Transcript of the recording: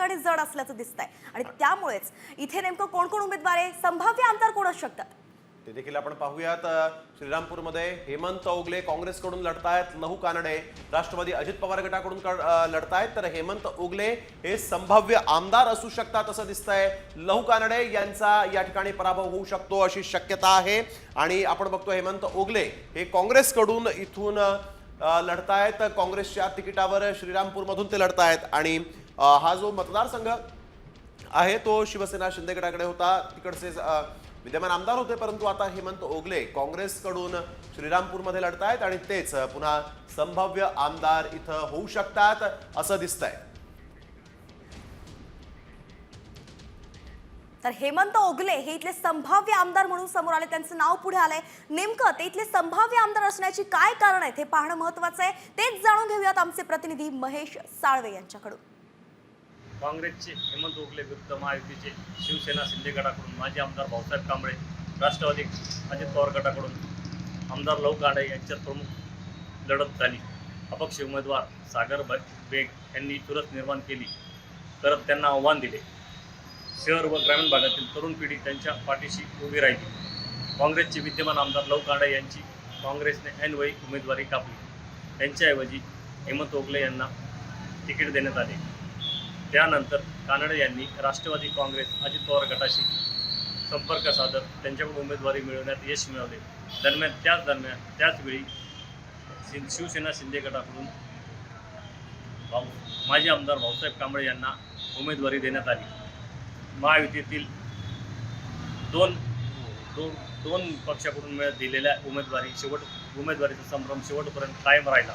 ठिकाणी जड असल्याचं दिसतंय. आणि त्यामुळेच इथे नेमकं कोण कोण उमेदवार आहे? संभाव्य आमदार कोण असू शकतात? ते देखील आपण पाहूयात. श्रीरामपूरमध्ये हेमंत ओगले काँग्रेसकडून लढतायत. लहू कानडे राष्ट्रवादी अजित पवार गटाकडून लढतायत. तर हेमंत ओगले हे संभाव्य आमदार असू शकतात असं दिसतंय. लहू कानडे यांचा या ठिकाणी पराभव होऊ शकतो अशी शक्यता आहे. आणि आपण बघतो हेमंत ओगले हे काँग्रेसकडून इथून लढतायत. काँग्रेसच्या तिकिटावर श्रीरामपूरमधून ते लढतायत. आणि हा जो मतदारसंघ आहे तो शिवसेना शिंदे गटाकडे होता. तिकडचे विद्यमान आमदार होते परंतु आता हेमंत ओगले काँग्रेसकडून श्रीरामपूरमध्ये लढतायत आणि तेच पुन्हा संभाव्य आमदार इथं होऊ शकतात असं दिसतंय. तर हेमंत ओगले हे इथले संभाव्य आमदार म्हणून समोर आले. त्यांचं नाव पुढे आलंय. नेमकं ते इथले संभाव्य आमदार असण्याची काय कारण आहेत हे पाहणं महत्वाचं आहे. तेच जाणून घेऊयात आमचे प्रतिनिधी महेश साळवे यांच्याकडून. काँग्रेसचे हेमंत उगले विरुद्ध महायुतीचे शिवसेना शिंदे गटाकडून माजी आमदार भाऊसाहेब कांबळे राष्ट्रवादी अजित पवार गटाकडून आमदार लव गाडे यांच्यात प्रमुख लढत झाली. अपक्ष उमेदवार सागर ब- बेग यांनी चुरस निर्माण केली. करत त्यांना आव्हान दिले. शहर व ग्रामीण भागातील तरुण पिढी त्यांच्या पाठीशी उभी राहिली. काँग्रेसचे विद्यमान आमदार लव गाडे यांची काँग्रेसने ऐनवयी उमेदवारी कापली. त्यांच्याऐवजी हेमंत ओगले यांना तिकीट देण्यात आले. त्यानंतर कानडे यांनी राष्ट्रवादी काँग्रेस अजित पवार गटाशी संपर्क साधत त्यांच्याकडून उमेदवारी मिळवण्यात यश मिळवले. दरम्यान त्याच दरम्यान त्याचवेळी शि शिवसेना शिंदे गटाकडून भाऊ माजी आमदार भाऊसाहेब कांबळे यांना उमेदवारी देण्यात आली. महायुतीतील दोन दोन दोन पक्षाकडून मिळत दिलेल्या उमेदवारी शेवट उमेदवारीचा संभ्रम शेवटपर्यंत कायम राहिला.